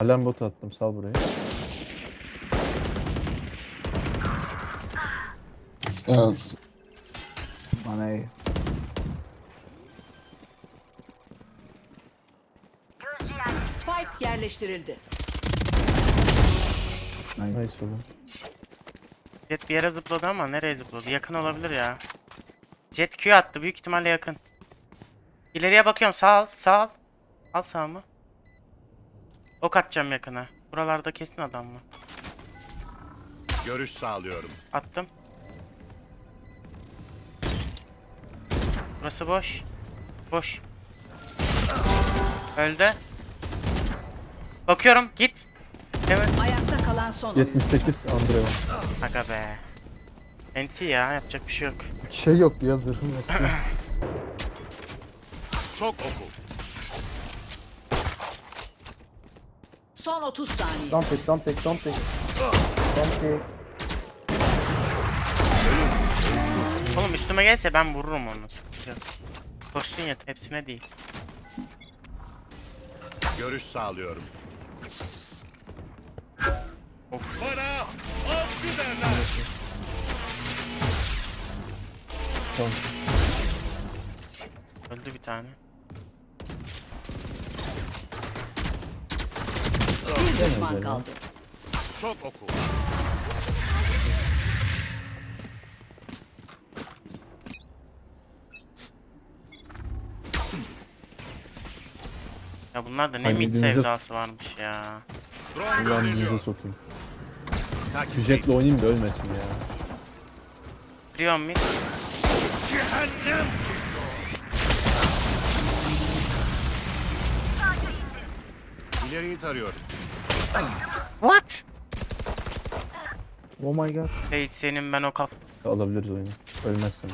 Alarm botu attım sal burayı. Evet. Bana iyi. Spike yerleştirildi. Nice oğlum. Jet bir yere zıpladı ama nereye zıpladı? Yakın olabilir ya. Jet Q attı büyük ihtimalle yakın. İleriye bakıyorum sağ al sağ al. Al sağımı. Ok atacağım yakına. Buralarda kesin adam mı? Görüş sağlıyorum. Attım. Burası boş. Boş. Öldü. Bakıyorum git. Evet. Ayakta kalan son oyuncu. 78 Andrevan. Aga be. NT ya yapacak bir şey yok. Şey yok ya zırhım yok. Çok oku. Son 30 saniye. Don't pick, don't pick, don't pick. Don't pick. Oğlum üstüme gelse ben vururum onu. Yok. Koşsun ya hepsine değil. Görüş sağlıyorum. Of. Bana avcı derler. Tamam. Öldü bir tane. Bir düşman kaldı. Çok oku. Ya bunlar da ne mid sevdası varmış ya. Drone Ulan gönderiliyor. denize sokayım. Takip Jetle oynayayım da ölmesin ya. Biliyor mid. Cehennem. İleriyi tarıyorum. What? Oh my god. Hey senin ben o kaf... Alabiliriz oyunu. Ölmezsin.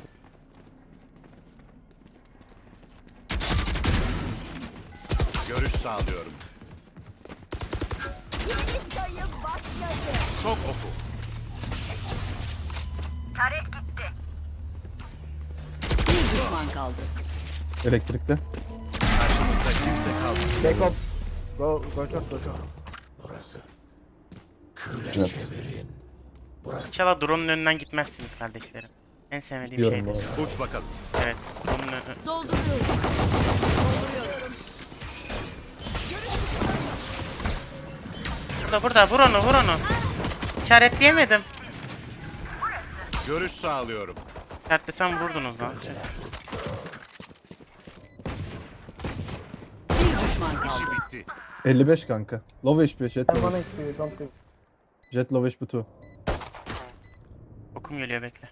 Görüş sağlıyorum. Çok oku. Bir düşman kaldı. Elektrikte. Karşımızda kimse kalmadı. Take Go, go short, go short. Jet. İnşallah drone'un önünden gitmezsiniz kardeşlerim. En sevmediğim Diyorum bu arada. Uç bakalım. Evet. Onun önü... Dolduruyorum. Burada burada vur onu vur onu. İşaretleyemedim. Görüş sağlıyorum. İşaretlesem vurdunuz lan. Bir düşman kaldı. İşi bitti. 55 kanka. Low HP jet low. on HP, don't pick. Jet low HP 2. Okum geliyor bekle.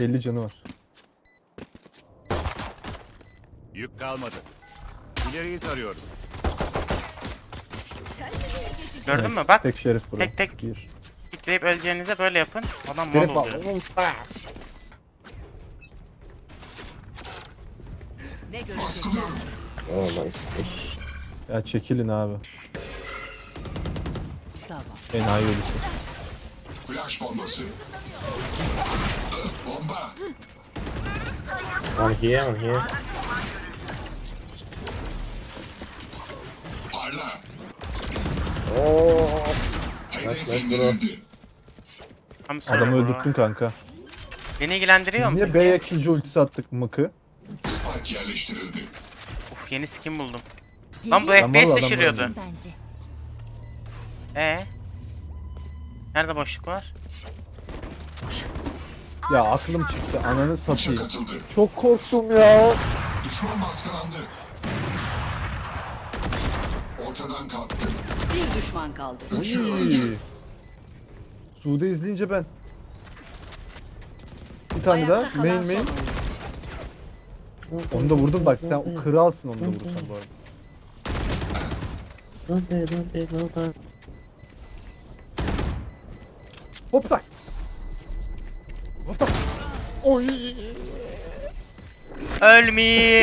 50 canı var. Yük kalmadı. İleriyi tarıyorum. Gördün mü? Bak. Tek şerif bura. Tek tek. Bir. Kitleyip öleceğinize böyle yapın. Adam mal Şerif al. oluyor. Ne görecekler? Ya çekilin abi. Sabah. Enayi ölüsü. Flash bombası. Bomba. I'm here, I'm here. Parla. Oh, nice, bro. Adamı öldürttün kanka. Beni ilgilendiriyor mu? Niye B'ye ikinci ultisi attık mıkı? Spike yerleştirildi. Uf yeni skin buldum. Lan bu Ben FPS vallahi düşürüyordu. Bence. Ee? Nerede boşluk var? Ya aklım çıktı. Ananı Uça satayım. Çok korktum ya. Düşman baskılandı. Ortadan kalktı. Bir düşman kaldı. Üçü öldü. Sude izleyince ben. Bir tane daha. Main main. Onu da vurdum bak sen kralsın onu da vurursan bu arada. Hop tak. Hop tak. Oy. Ölmeye.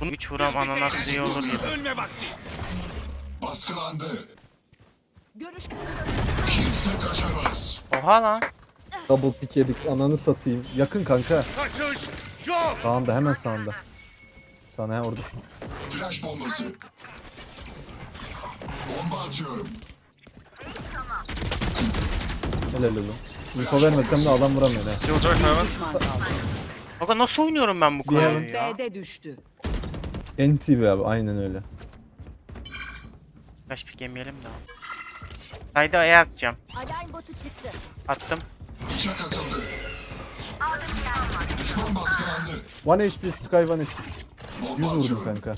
Bunu 3 vuram ananas diye olur gibi. Ölme vakti. Baskılandı. Görüş kısıtlı. Kimse kaçamaz. Oha lan. Double pick yedik ananı satayım. Yakın kanka. Kaçış yok. Sağında hemen sağında. Sana ha orada. Flash bombası. Bomba atıyorum. Helal oğlum. Info vermesem de adam vuramıyor ha. Düşman kaldı. Aga nasıl oynuyorum ben bu Diğer- kadar ya? B'de düştü. NTV abi aynen öyle. Flash pick yemeyelim de. Haydi A'ya atacağım. Alarm botu çıktı. Attım. Bıçak atıldı. Düşman baskılandı. 1 HP Sky 1 HP. 100 Bomba vurdum atıyorum. kanka.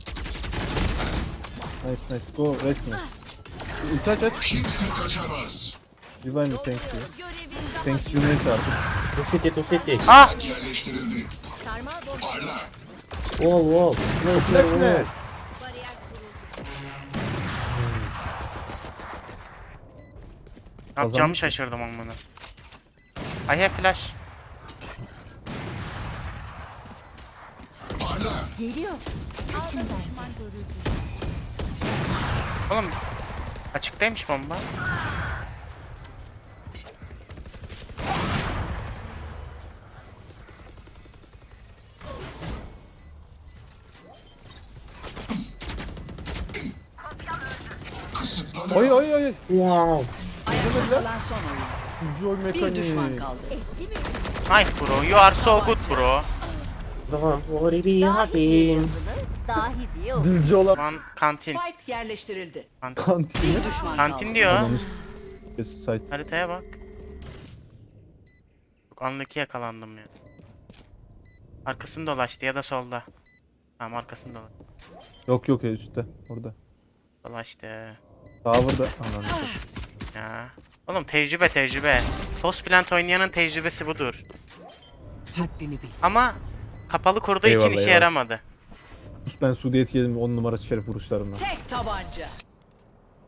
Nice nice. Go rest me. Ulti aç aç. Kimse kaçamaz. Divine thank you. Görevin daha Thanks you neyse artık. Two city, two city. Ah! Yerleştirildi. sarmal bomba Parla. Wall, wall. No, Flash ne? bariyer kuruldu. Ne yapacağımı şaşırdım amına. I have flash. Geliyor. Kaçın görüldü. Oğlum açıktaymış bomba. Oy oy oy. Wow. Kalan son oyuncu. Enjoy Bir düşman mekanik. kaldı. Nice bro. You are so good bro. Don't worry, be happy. Dahi diye. Dilci olan Lan kantin. Spike yerleştirildi. kantin. Bir düşman Kantin kaldı. diyor. Site. Haritaya bak. Çok anlık yakalandım ya. Arkasını dolaştı ya da solda. Tamam arkasını dolaştı. Yok yok ya üstte. Orada. Dolaştı. Tower'da. Ananı s- Ya. Oğlum tecrübe tecrübe. Post plant oynayanın tecrübesi budur. Haddini bil. Ama kapalı kurduğu için işe eyvallah. yaramadı. Sus ben Sudiyet yedim 10 numara şerif vuruşlarımla. Tek tabanca.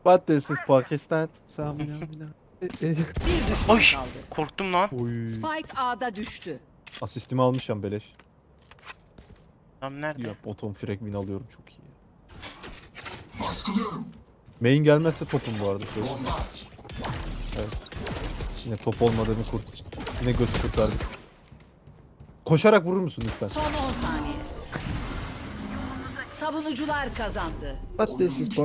What this is Pakistan. Samina. Bir düşman Oy! kaldı. Korktum lan. Oy. Spike A'da düştü. Asistimi almışım beleş. Adam nerede? Ya bottom frag win alıyorum çok iyi. Baskılıyorum. Main gelmezse topum bu arada. Şöyle. Bomba. Yine top olmadığını kurt. Yine götü kurtardık. Koşarak vurur musun lütfen? Son 10 saniye. Savunucular kazandı. What this is Bitti.